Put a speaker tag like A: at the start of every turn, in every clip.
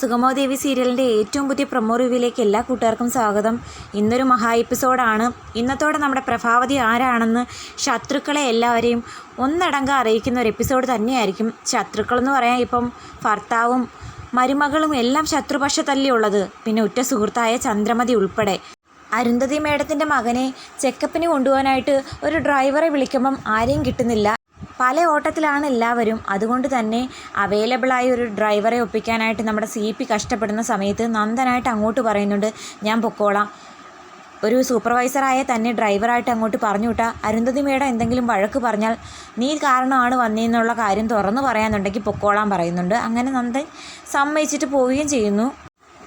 A: സുഗമോ ദേവി സീരിയലിന്റെ ഏറ്റവും പുതിയ പ്രൊമോ റിവ്യൂവിലേക്ക് എല്ലാ കൂട്ടുകാർക്കും സ്വാഗതം. ഇന്നൊരു മഹാ എപ്പിസോഡാണ്. ഇന്നത്തോടെ നമ്മുടെ പ്രഭാവതി ആരാണെന്ന് ശത്രുക്കളെ എല്ലാവരെയും ഒന്നടങ്കം അറിയിക്കുന്ന ഒരു എപ്പിസോഡ് തന്നെയായിരിക്കും. ശത്രുക്കളെന്ന് പറയാൻ ഇപ്പം ഭർത്താവും മരുമകളും എല്ലാം ശത്രുപക്ഷത്തല്ലേ ഉള്ളത്. പിന്നെ ഉറ്റ സുഹൃത്തായ ചന്ദ്രമതി ഉൾപ്പെടെ. അരുന്ധതി മേഡത്തിന്റെ മകനെ ചെക്കപ്പിന് കൊണ്ടുപോകാനായിട്ട് ഒരു ഡ്രൈവറെ വിളിക്കുമ്പം ആരെയും കിട്ടുന്നില്ല. പല ഓട്ടത്തിലാണ് എല്ലാവരും. അതുകൊണ്ട് തന്നെ അവൈലബിളായ ഒരു ഡ്രൈവറെ ഒപ്പിക്കാനായിട്ട് നമ്മുടെ സി പി കഷ്ടപ്പെടുന്ന സമയത്ത് നന്ദനായിട്ട് അങ്ങോട്ട് പറയുന്നുണ്ട് ഞാൻ പൊക്കോളാം. ഒരു സൂപ്പർവൈസറായ തന്നെ ഡ്രൈവറായിട്ട് അങ്ങോട്ട് പറഞ്ഞു വിട്ടാ അരുന്ധതി മേഡം എന്തെങ്കിലും വഴക്ക് പറഞ്ഞാൽ നീ കാരണമാണ് വന്നതെന്നുള്ള കാര്യം തുറന്നു പറയാനുണ്ടെങ്കിൽ പൊക്കോളാൻ പറയുന്നുണ്ട്. അങ്ങനെ നന്ദൻ സമ്മതിച്ചിട്ട് പോവുകയും ചെയ്യുന്നു.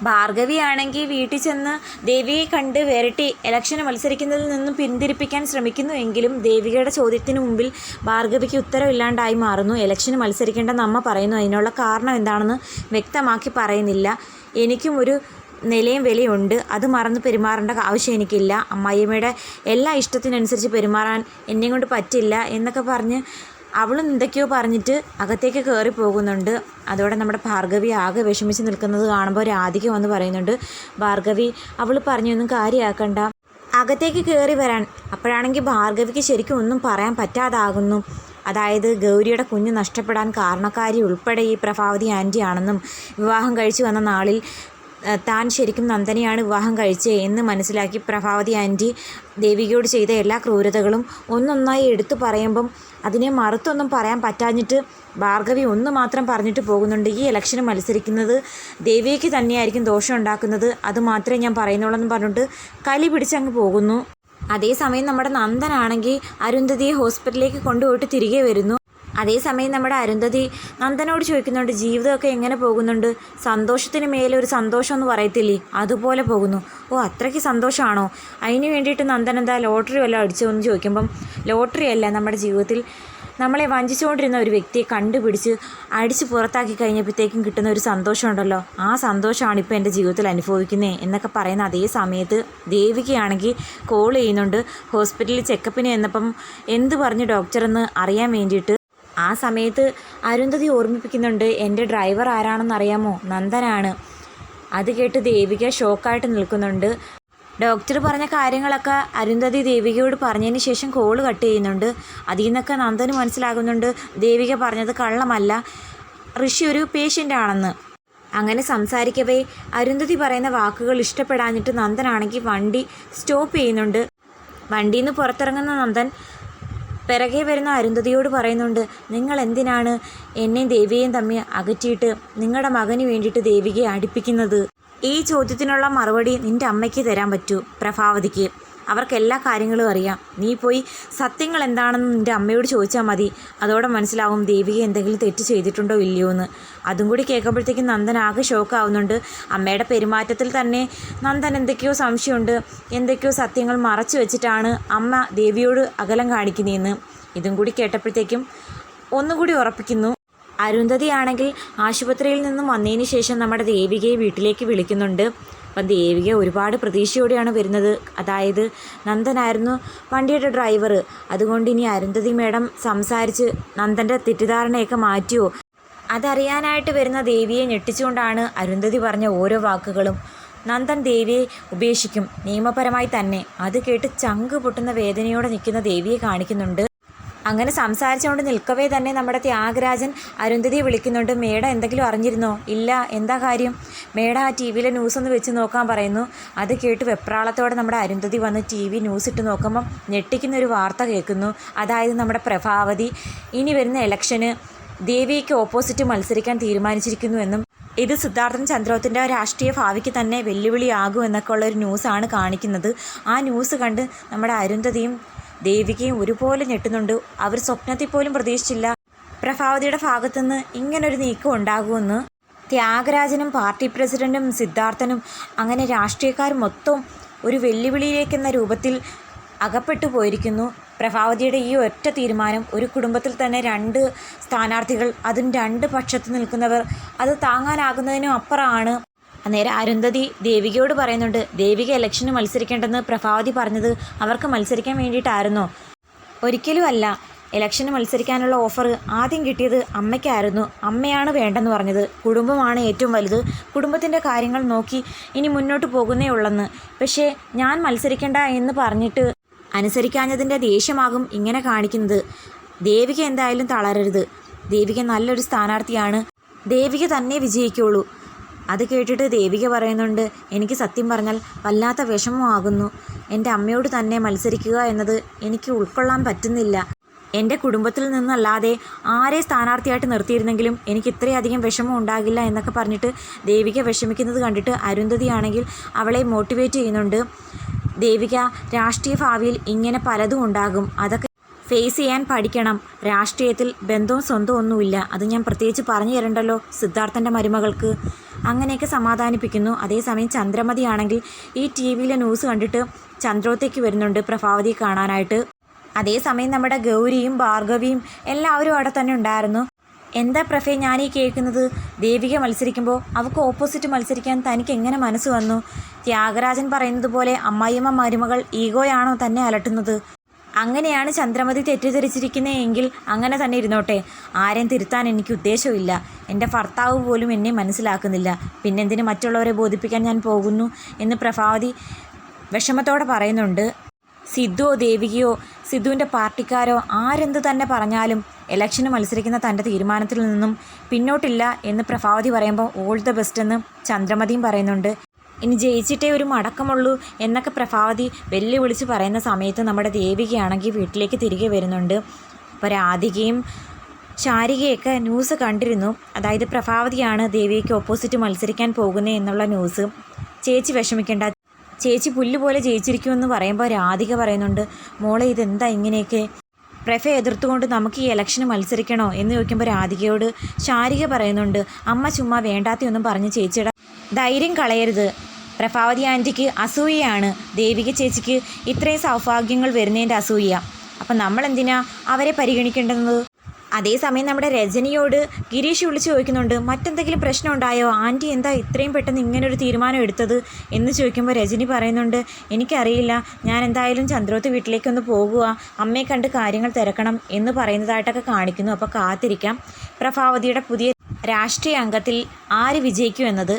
A: ഭാർഗവി ആണെങ്കിൽ വീട്ടിൽ ചെന്ന് ദേവിയെ കണ്ട് വിരട്ടി ഇലക്ഷന് മത്സരിക്കുന്നതിൽ നിന്നും പിന്തിരിപ്പിക്കാൻ ശ്രമിക്കുന്നുവെങ്കിലും ദേവികയുടെ ചോദ്യത്തിന് മുമ്പിൽ ഭാർഗവിക്ക് ഉത്തരവില്ലാണ്ടായി മാറുന്നു. ഇലക്ഷന് മത്സരിക്കേണ്ടെന്ന് അമ്മ പറയുന്നു. അതിനുള്ള കാരണം എന്താണെന്ന് വ്യക്തമാക്കി പറയുന്നില്ല. എനിക്കും ഒരു നിലയും വിലയുണ്ട്. അത് മറന്ന് പെരുമാറേണ്ട ആവശ്യം എനിക്കില്ല. അമ്മായിയമ്മയുടെ എല്ലാ ഇഷ്ടത്തിനനുസരിച്ച് പെരുമാറാൻ എന്നെ കൊണ്ട് പറ്റില്ല എന്നൊക്കെ പറഞ്ഞ് അവളും എന്തൊക്കെയോ പറഞ്ഞിട്ട് അകത്തേക്ക് കയറി പോകുന്നുണ്ട്. അതോടെ നമ്മുടെ ഭാർഗവി ആകെ വിഷമിച്ച് നിൽക്കുന്നത് കാണുമ്പോൾ രാധിക വന്ന് പറയുന്നുണ്ട് ഭാർഗവി അവൾ പറഞ്ഞൊന്നും കാര്യമാക്കണ്ട അകത്തേക്ക് കയറി വരാൻ. അപ്പോഴാണെങ്കിൽ ഭാർഗവിക്ക് ശരിക്കും ഒന്നും പറയാൻ പറ്റാതാകുന്നു. അതായത് ഗൗരിയുടെ കുഞ്ഞ് നഷ്ടപ്പെടാൻ കാരണക്കാരി ഉൾപ്പെടെ ഈ പ്രഭാവതി ആന്റിയാണെന്നും വിവാഹം കഴിച്ചു വന്ന നാളിൽ താൻ ശരിക്കും നന്ദനെയാണ് വിവാഹം കഴിച്ചത് എന്ന് മനസ്സിലാക്കി പ്രഭാവതി ആന്റി ദേവികയോട് ചെയ്ത എല്ലാ ക്രൂരതകളും ഒന്നൊന്നായി എടുത്തു പറയുമ്പം അതിനെ മറുത്തൊന്നും പറയാൻ പറ്റാഞ്ഞിട്ട് ഭാർഗവി ഒന്ന് മാത്രം പറഞ്ഞിട്ട് പോകുന്നുണ്ട് ഈ ഇലക്ഷന് മത്സരിക്കുന്നത് ദേവിക്ക് തന്നെയായിരിക്കും ദോഷം ഉണ്ടാക്കുന്നത്. അത് മാത്രമേ ഞാൻ പറയുന്നുള്ളൂ എന്ന് പറഞ്ഞിട്ട് കലി പിടിച്ചങ്ങ് പോകുന്നു. അതേസമയം നമ്മുടെ നന്ദനാണെങ്കിൽ അരുന്ധതിയെ ഹോസ്പിറ്റലിലേക്ക് കൊണ്ടുപോയിട്ട് തിരികെ വരുന്നു. അതേസമയം നമ്മുടെ അരുന്ധതി നന്ദനോട് ചോദിക്കുന്നുണ്ട് ജീവിതമൊക്കെ എങ്ങനെ പോകുന്നുണ്ട്? സന്തോഷത്തിന് മേലെ ഒരു സന്തോഷം എന്ന് പറയത്തില്ലേ? അതുപോലെ പോകുന്നു. ഓ അത്രയ്ക്ക് സന്തോഷമാണോ? അതിന് വേണ്ടിയിട്ട് നന്ദൻ എന്താ ലോട്ടറി വല്ലതും അടിച്ചോ എന്ന് ചോദിക്കുമ്പം ലോട്ടറി അല്ല നമ്മുടെ ജീവിതത്തിൽ നമ്മളെ വഞ്ചിച്ചുകൊണ്ടിരുന്ന ഒരു വ്യക്തിയെ കണ്ടുപിടിച്ച് അടിച്ച് പുറത്താക്കി കഴിഞ്ഞപ്പോഴത്തേക്കും കിട്ടുന്ന ഒരു സന്തോഷമുണ്ടല്ലോ. ആ സന്തോഷമാണ് ഇപ്പോൾ എന്റെ ജീവിതത്തിൽ അനുഭവിക്കുന്നത് എന്നൊക്കെ പറയുന്ന അതേ സമയത്ത് ദേവികയാണെങ്കിൽ കോൾ ചെയ്യുന്നുണ്ട് ഹോസ്പിറ്റലിൽ ചെക്കപ്പിന് ചെന്നപ്പം എന്ത് പറഞ്ഞു ഡോക്ടറെന്ന് അറിയാൻ വേണ്ടിയിട്ട് ആ സമയത്ത് അരുന്ധതി ഓർമ്മിപ്പിക്കുന്നുണ്ട് എന്റെ ഡ്രൈവർ ആരാണെന്ന് അറിയാമോ നന്ദനാണ്. അത് കേട്ട് ദേവിക ഷോക്കായിട്ട് നിൽക്കുന്നുണ്ട്. ഡോക്ടർ പറഞ്ഞ കാര്യങ്ങളൊക്കെ അരുന്ധതി ദേവികയോട് പറഞ്ഞതിന് ശേഷം കോൾ കട്ട് ചെയ്യുന്നുണ്ട്. അതിൽ നിന്നൊക്കെ നന്ദന് മനസ്സിലാകുന്നുണ്ട് ദേവിക പറഞ്ഞത് കള്ളമല്ല ഋഷി ഒരു പേഷ്യന്റ് ആണെന്ന്. അങ്ങനെ സംസാരിക്കവേ അരുന്ധതി പറയുന്ന വാക്കുകൾ ഇഷ്ടപ്പെടാഞ്ഞിട്ട് നന്ദനാണെങ്കിൽ വണ്ടി സ്റ്റോപ്പ് ചെയ്യുന്നുണ്ട്. വണ്ടിയിൽ നിന്ന് പുറത്തിറങ്ങുന്ന നന്ദൻ പിറകെ വരുന്ന അരുന്ധതിയോട് പറയുന്നുണ്ട് നിങ്ങൾ എന്തിനാണ് എന്നെയും ദേവിയെയും തമ്മിൽ അകറ്റിയിട്ട് നിങ്ങളുടെ മകന് വേണ്ടിയിട്ട് ദേവികയെ അടുപ്പിക്കുന്നത്? ഈ ചോദ്യത്തിനുള്ള മറുപടി നിന്റെ അമ്മയ്ക്ക് തരാൻ പറ്റൂ പ്രഭാവതിക്ക്. അവർക്ക് എല്ലാ കാര്യങ്ങളും അറിയാം. നീ പോയി സത്യങ്ങൾ എന്താണെന്ന് നിന്റെ അമ്മയോട് ചോദിച്ചാൽ മതി. അതോടെ മനസ്സിലാവും ദേവിക എന്തെങ്കിലും തെറ്റ് ചെയ്തിട്ടുണ്ടോ ഇല്ലയോ എന്ന്. അതും കൂടി കേൾക്കുമ്പോഴത്തേക്കും നന്ദൻ ആകെ ഷോക്കാവുന്നുണ്ട്. അമ്മയുടെ പെരുമാറ്റത്തിൽ തന്നെ നന്ദൻ എന്തൊക്കെയോ സംശയമുണ്ട്. എന്തൊക്കെയോ സത്യങ്ങൾ മറച്ചു വെച്ചിട്ടാണ് അമ്മ ദേവിയോട് അകലം കാണിക്കുന്നതെന്ന് ഇതും കൂടി കേട്ടപ്പോഴത്തേക്കും ഒന്നുകൂടി ഉറപ്പിക്കുന്നു. അരുന്ധതിയാണെങ്കിൽ ആശുപത്രിയിൽ നിന്നും വന്നതിന് ശേഷം നമ്മുടെ ദേവികയെ വീട്ടിലേക്ക് വിളിക്കുന്നുണ്ട്. അപ്പം ദേവിക ഒരുപാട് പ്രതീക്ഷയോടെയാണ് വരുന്നത്. അതായത് നന്ദനായിരുന്നു വണ്ടിയുടെ ഡ്രൈവർ അതുകൊണ്ട് ഇനി അരുന്ധതി മേഡം സംസാരിച്ച് നന്ദന്റെ തെറ്റിദ്ധാരണയൊക്കെ മാറ്റിയോ? അതറിയാനായിട്ട് വരുന്ന ദേവിയെ ഞെട്ടിച്ചുകൊണ്ടാണ് അരുന്ധതി പറഞ്ഞ ഓരോ വാക്കുകളും. നന്ദൻ ദേവിയെ ഉപേക്ഷിക്കും. നിയമപരമായി തന്നെ. അത് കേട്ട് ചങ്ക് പൊട്ടുന്ന വേദനയോടെ നിൽക്കുന്ന ദേവിയെ കാണിക്കുന്നുണ്ട്. അങ്ങനെ സംസാരിച്ചുകൊണ്ട് നിൽക്കവേ തന്നെ നമ്മുടെ ത്യാഗരാജൻ അരുന്ധതിയെ വിളിക്കുന്നുണ്ട്. മേഡം എന്തെങ്കിലും അറിഞ്ഞിരുന്നോ? ഇല്ല. എന്താ കാര്യം? മേഡം ആ ടി വിയിലെ ന്യൂസ് ഒന്ന് വെച്ച് നോക്കാൻ പറയുന്നു. അത് കേട്ട് വെപ്രാളത്തോടെ നമ്മുടെ അരുന്ധതി വന്ന് ടി വി ന്യൂസ് ഇട്ട് നോക്കുമ്പം ഞെട്ടിക്കുന്ന ഒരു വാർത്ത കേൾക്കുന്നു. അതായത് നമ്മുടെ പ്രഭാവതി. ഇനി വരുന്ന ഇലക്ഷന് ദേവിക്ക് ഓപ്പോസിറ്റ് മത്സരിക്കാൻ തീരുമാനിച്ചിരിക്കുന്നുവെന്നും ഇത് സിദ്ധാർത്ഥൻ ചന്ദ്രോത്തിന്റെ രാഷ്ട്രീയ ഭാവിക്ക് തന്നെ വെല്ലുവിളിയാകും എന്നൊക്കെ ഉള്ള ഒരു ന്യൂസാണ് കാണിക്കുന്നത്. ആ ന്യൂസ് കണ്ട് നമ്മുടെ അരുന്ധതിയും ദേവികയും ഒരുപോലെ ഞെട്ടുന്നുണ്ട്. അവർ സ്വപ്നത്തിൽ പോലും പ്രതീക്ഷിച്ചില്ല. പ്രഭാവതിയുടെ ഭാഗത്തുനിന്ന് ഇങ്ങനൊരു നീക്കം ഉണ്ടാകുമെന്ന് ത്യാഗരാജനും പാർട്ടി പ്രസിഡന്റും സിദ്ധാർത്ഥനും അങ്ങനെ രാഷ്ട്രീയക്കാർ മൊത്തം ഒരു വെല്ലുവിളിയിലേക്കെന്ന രൂപത്തിൽ അകപ്പെട്ടു പോയിരിക്കുന്നു. പ്രഭാവതിയുടെ ഈ ഒറ്റ തീരുമാനം ഒരു കുടുംബത്തിൽ തന്നെ രണ്ട് സ്ഥാനാർത്ഥികൾ അതും രണ്ട് പക്ഷത്ത് നിൽക്കുന്നവർ അത് താങ്ങാനാകുന്നതിനും അപ്പുറമാണ്. അന്നേരം അരുന്ധതി ദേവികയോട് പറയുന്നുണ്ട് ദേവിക ഇലക്ഷന് മത്സരിക്കേണ്ടെന്ന് പ്രഭാവതി പറഞ്ഞത് അവർക്ക് മത്സരിക്കാൻ വേണ്ടിയിട്ടായിരുന്നോ. ഒരിക്കലും അല്ല ഇലക്ഷന് മത്സരിക്കാനുള്ള ഓഫർ ആദ്യം കിട്ടിയത് അമ്മയ്ക്കായിരുന്നു. അമ്മയാണ് വേണ്ടെന്ന് പറഞ്ഞത്. കുടുംബമാണ് ഏറ്റവും വലുത്. കുടുംബത്തിന്റെ കാര്യങ്ങൾ നോക്കി ഇനി മുന്നോട്ട് പോകുന്നേ ഉള്ളെന്ന്. പക്ഷേ ഞാൻ മത്സരിക്കണ്ട എന്ന് പറഞ്ഞിട്ട് അനുസരിക്കാഞ്ഞതിന്റെ ദേഷ്യമാകും ഇങ്ങനെ കാണിക്കുന്നത്. ദേവിക എന്തായാലും തളരരുത്. ദേവിക നല്ലൊരു സ്ഥാനാർത്ഥിയാണ്. ദേവിക തന്നെ വിജയിക്കുള്ളൂ. അത് കേട്ടിട്ട് ദേവിക പറയുന്നുണ്ട് എനിക്ക് സത്യം പറഞ്ഞാൽ വല്ലാത്ത വിഷമമാകുന്നു എന്റെ അമ്മയോട് തന്നെ മത്സരിക്കുക എന്നത് എനിക്ക് ഉൾക്കൊള്ളാൻ പറ്റുന്നില്ല. എന്റെ കുടുംബത്തിൽ നിന്നല്ലാതെ ആരെ സ്ഥാനാർത്ഥിയായിട്ട് നിർത്തിയിരുന്നെങ്കിലും എനിക്ക് ഇത്രയധികം വിഷമം ഉണ്ടാകില്ല എന്നൊക്കെ പറഞ്ഞിട്ട് ദേവിക വിഷമിക്കുന്നത് കണ്ടിട്ട് അരുന്ധതിയാണെങ്കിൽ അവളെ മോട്ടിവേറ്റ് ചെയ്യുന്നുണ്ട്. ദേവിക രാഷ്ട്രീയ ഭാവിയിൽ ഇങ്ങനെ പലതും ഉണ്ടാകും. അതൊക്കെ ഫേസ് ചെയ്യാൻ പഠിക്കണം. രാഷ്ട്രീയത്തിൽ ബന്ധവും സ്വന്തവും ഒന്നുമില്ല. അത് ഞാൻ പ്രത്യേകിച്ച് പറഞ്ഞു തരണ്ടല്ലോ സിദ്ധാർത്ഥന്റെ മരുമകൾക്ക്. അങ്ങനെയൊക്കെ സമാധാനിപ്പിക്കുന്നു. അതേസമയം ചന്ദ്രമതിയാണെങ്കിൽ ഈ ടി വിയിലെ ന്യൂസ് കണ്ടിട്ട് ചന്ദ്രോത്തേക്ക് വരുന്നുണ്ട് പ്രഭാവതിയെ കാണാനായിട്ട്. അതേസമയം നമ്മുടെ ഗൗരിയും ഭാർഗവിയും എല്ലാവരും അവിടെ തന്നെ ഉണ്ടായിരുന്നു. എന്താ പ്രഫേ ഞാൻ ഈ കേൾക്കുന്നത്? ദേവിക മത്സരിക്കുമ്പോൾ അവൾക്ക് ഓപ്പോസിറ്റ് മത്സരിക്കാൻ തനിക്ക് എങ്ങനെ മനസ്സ് വന്നു? ത്യാഗരാജൻ പറയുന്നത് പോലെ അമ്മായിയമ്മ മരുമകൾ ഈഗോയാണോ തന്നെ അലട്ടുന്നത്? അങ്ങനെയാണ് ചന്ദ്രമതി തെറ്റിദ്ധരിച്ചിരിക്കുന്നതെങ്കിൽ അങ്ങനെ തന്നെ ഇരുന്നോട്ടെ. ആരെയും തിരുത്താൻ എനിക്ക് ഉദ്ദേശമില്ല എന്റെ ഭർത്താവ് പോലും എന്നെ മനസ്സിലാക്കുന്നില്ല. പിന്നെന്തിന് മറ്റുള്ളവരെ ബോധിപ്പിക്കാൻ ഞാൻ പോകുന്നു എന്ന് പ്രഭാവതി വിഷമത്തോടെ പറയുന്നുണ്ട്. സിദ്ധുവോ ദേവികയോ സിദ്ധുവിന്റെ പാർട്ടിക്കാരോ ആരെന്ത് തന്നെ പറഞ്ഞാലും ഇലക്ഷന് മത്സരിക്കുന്ന തന്റെ തീരുമാനത്തിൽ നിന്നും പിന്നോട്ടില്ല എന്ന് പ്രഭാവതി പറയുമ്പോൾ ഓൾ ദ ബെസ്റ്റ് എന്ന് ചന്ദ്രമതിയും പറയുന്നുണ്ട്. ഇനി ജയിച്ചിട്ടേ ഒരു മടക്കമുള്ളൂ എന്നൊക്കെ പ്രഭാവതി വെല്ലുവിളിച്ച് പറയുന്ന സമയത്ത് നമ്മുടെ ദേവികയാണെങ്കിൽ വീട്ടിലേക്ക് തിരികെ വരുന്നുണ്ട്. അപ്പോൾ രാധികയും ശാരികയൊക്കെ ന്യൂസ് കണ്ടിരുന്നു. അതായത് പ്രഭാവതിയാണ് ദേവിക്ക് ഓപ്പോസിറ്റ് മത്സരിക്കാൻ പോകുന്നത് എന്നുള്ള ന്യൂസ് ചേച്ചി വിഷമിക്കേണ്ട ചേച്ചി പുല്ല് പോലെ ജയിച്ചിരിക്കുമെന്ന് പറയുമ്പോൾ രാധിക പറയുന്നുണ്ട് മോളെ ഇതെന്താ ഇങ്ങനെയൊക്കെ? പ്രഫ എതിർത്തുകൊണ്ട് നമുക്ക് ഈ ഇലക്ഷന് മത്സരിക്കണോ? എന്ന് ചോദിക്കുമ്പോൾ രാധികയോട് ശാരിക പറയുന്നുണ്ട് അമ്മ ചുമ്മാ വേണ്ടാത്തയൊന്നും പറഞ്ഞ് ചേച്ചിയുടെ ധൈര്യം കളയരുത്. പ്രഭാവതി ആന്റിക്ക് അസൂയയാണ്. ദേവിക ചേച്ചിക്ക് ഇത്രയും സൗഭാഗ്യങ്ങൾ വരുന്നതിന്റെ അസൂയ. അപ്പം നമ്മളെന്തിനാ അവരെ പരിഗണിക്കേണ്ടുന്നത്? അതേസമയം നമ്മുടെ രജനിയോട് ഗിരീഷ് വിളിച്ച് ചോദിക്കുന്നുണ്ട് മറ്റെന്തെങ്കിലും പ്രശ്നം ഉണ്ടായോ ആന്റി എന്താ ഇത്രയും പെട്ടെന്ന് ഇങ്ങനൊരു തീരുമാനം എടുത്തത്? എന്ന് ചോദിക്കുമ്പോൾ രജനി പറയുന്നുണ്ട് എനിക്കറിയില്ല ഞാൻ എന്തായാലും ചന്ദ്രോത്ത് വീട്ടിലേക്കൊന്ന് പോകുക അമ്മയെ കണ്ട് കാര്യങ്ങൾ തിരക്കണം എന്ന് പറയുന്നതായിട്ടൊക്കെ കാണിക്കുന്നു. അപ്പോൾ കാത്തിരിക്കാം. പ്രഭാവതിയുടെ പുതിയ രാഷ്ട്രീയ അംഗത്തിൽ ആര് വിജയിക്കും എന്നത്